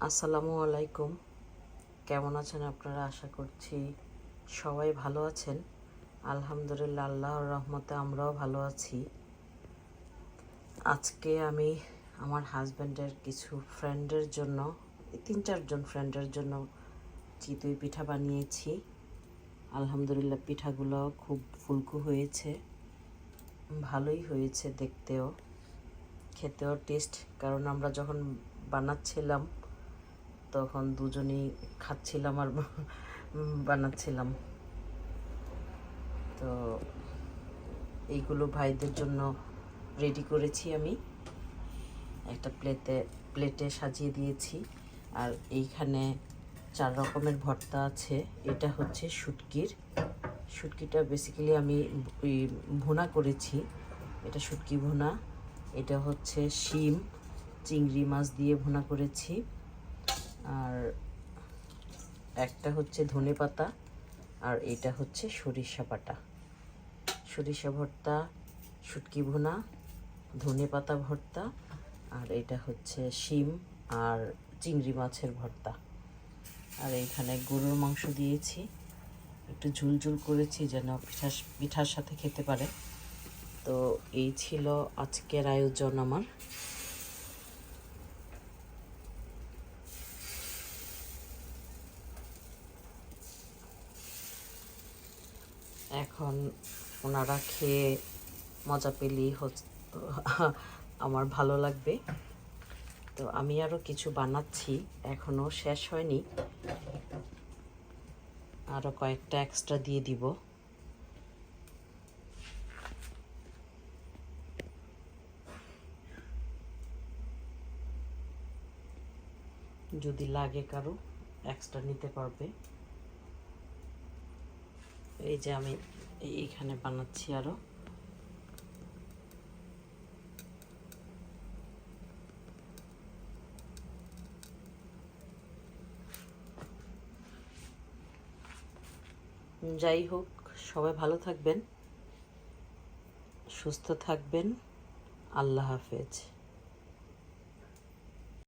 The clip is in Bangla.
আসসালামু আলাইকুম। কেমন আছেন আপনারা? আশা করছি সবাই ভালো আছেন। আলহামদুলিল্লাহ, আল্লাহর রহমতে আমরাও ভালো আছি। আজকে আমি আমার হাজব্যান্ডের কিছু ফ্রেন্ডের জন্য তিন চারজন ফ্রেন্ডের জন্য চিতই পিঠা বানিয়েছি। আলহামদুলিল্লাহ, পিঠাগুলো খুব ফুলকু হয়েছে। ভালোই হয়েছে দেখতেও। খেতেও টেস্ট কারণ আমরা যখন বানাচ্ছিলাম তখন দুজনেই খাচ্ছিলাম আর বানাচ্ছিলাম। তো এইগুলো ভাইদের জন্য রেডি করেছি আমি। একটা প্লেটে প্লেটে সাজিয়ে দিয়েছি। আর এইখানে চার রকমের ভর্তা আছে। এটা হচ্ছে শুটকির। শুটকিটা বেসিক্যালি আমি ভুনা করেছি। এটা শুটকি ভুনা। এটা হচ্ছে শিম, চিংড়ি মাছ দিয়ে ভুনা করেছি। একটা হচ্ছে ধনে পাতা আর এটা হচ্ছে সরিষা বাটা সরিষা ভর্তা, শুটকি ভুনা, ধনে পাতা ভর্তা আর এটা হচ্ছে শিম আর চিংড়ি মাছের ভর্তা। আর এইখানে গরুর মাংস দিয়েছি। একটু ঝুলঝুল করেছি যেন পিঠা পিঠার সাথে খেতে পারে। তো এই ছিল আজকের আয়োজন আমার। এখন ওনারা খেয়ে মজা পেলেই আমার ভালো লাগবে। তো আমি আরও কিছু বানাচ্ছি এখনও শেষ হয়নি। আরও কয়েকটা এক্সট্রা দিয়ে দিব। যদি লাগে কারও এক্সট্রা নিতে পারবে। এই যে আমি এইখানে বানাচ্ছি আরও যাই হোক, সবাই ভালো থাকবেন, সুস্থ থাকবেন, আল্লাহ হাফেজ।